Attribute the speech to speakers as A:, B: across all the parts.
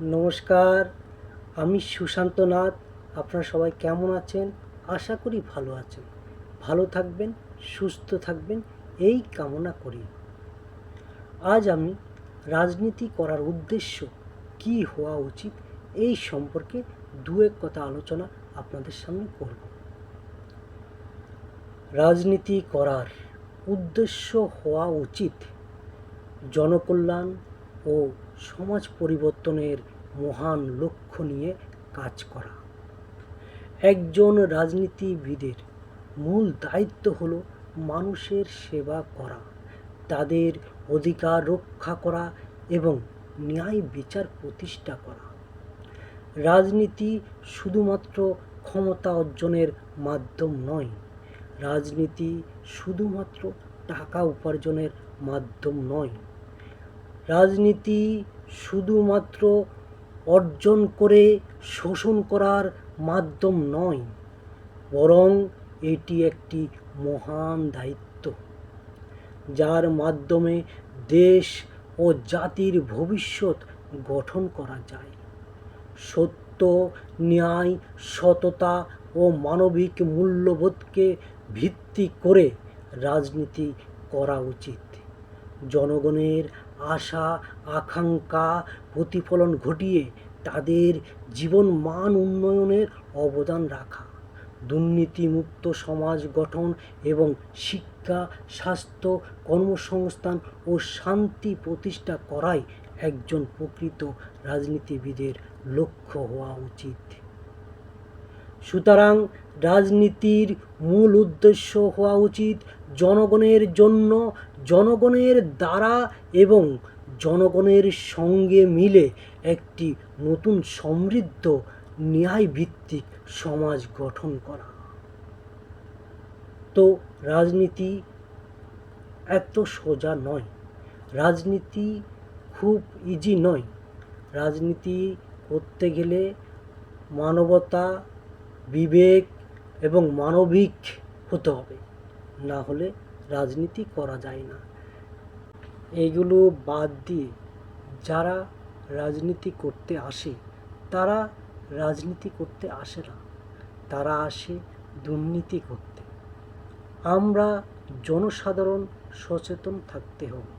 A: নমস্কার, আমি সুশান্ত নাথ। আপনারা সবাই কেমন আছেন? আশা করি ভালো আছেন। ভালো থাকবেন, সুস্থ থাকবেন, এই কামনা করি। আজ আমি রাজনীতি করার উদ্দেশ্য কি হওয়া উচিত এই সম্পর্কে দু এক কথা আলোচনা আপনাদের সামনে করব। রাজনীতি করার উদ্দেশ্য হওয়া উচিত জনকল্যাণ ও সমাজ পরিবর্তনের মহান লক্ষ্য নিয়ে কাজ করা। একজন রাজনীতিবিদের মূল দায়িত্ব হলো মানুষের সেবা করা, তাদের অধিকার রক্ষা করা এবং ন্যায় বিচার প্রতিষ্ঠা করা। রাজনীতি শুধুমাত্র ক্ষমতা অর্জনের মাধ্যম নয়, রাজনীতি শুধুমাত্র টাকা উপার্জনের মাধ্যম নয়। রাজনীতি শুধুমাত্র অর্জন করে শোষণ করার মাধ্যম নয়, বরং এটি একটি মহান দায়িত্ব, যার মাধ্যমে দেশ ও জাতির ভবিষ্যৎ গঠন করা যায়। সত্য, ন্যায়, সততা ও মানবিক মূল্যবোধকে ভিত্তি করে রাজনীতি করা উচিত। জনগণের আশা, আকাঙ্ক্ষা, প্রতিফলন ঘটিয়ে তাদের জীবন মান উন্নয়নের অবদান রাখা। দুর্নীতিমুক্ত সমাজ গঠন এবং শিক্ষা, স্বাস্থ্য, কর্মসংস্থান ও শান্তি প্রতিষ্ঠা করাই একজন প্রকৃত রাজনীতিবিদের লক্ষ্য হওয়া উচিত। সুতরাং রাজনীতির মূল উদ্দেশ্য হওয়া উচিত জনগণের জন্য, জনগণের দ্বারা এবং জনগণের সঙ্গে মিলে একটি নতুন সমৃদ্ধ ন্যায়ভিত্তিক সমাজ গঠন করা। তো রাজনীতি এত সোজা নয়। রাজনীতি খুব ইজি নয়। রাজনীতি করতে গেলে মানবতা, বিবেক এবং মানবিক হতে হবে। না হলে রাজনীতি করা যায় না। এগুলো বাদ দিয়ে যারা রাজনীতি করতে আসে, তারা রাজনীতি করতে আসে না। তারা আসে দুর্নীতি করতে। আমরা জনসাধারণ সচেতন থাকতে হবে।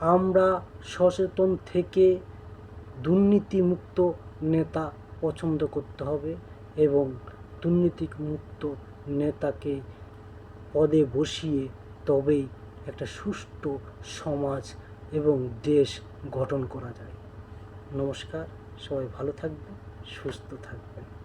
A: আমরা সচেতন থেকে দুর্নীতিমুক্ত নেতা পছন্দ করতে হবে এবং দুর্নীতিমুক্ত নেতাকে পদে বসিয়ে তবেই একটা সুষ্ঠু সমাজ এবং দেশ গঠন করা যায়। নমস্কার, সবাই ভালো থাকবেন, সুস্থ থাকবেন।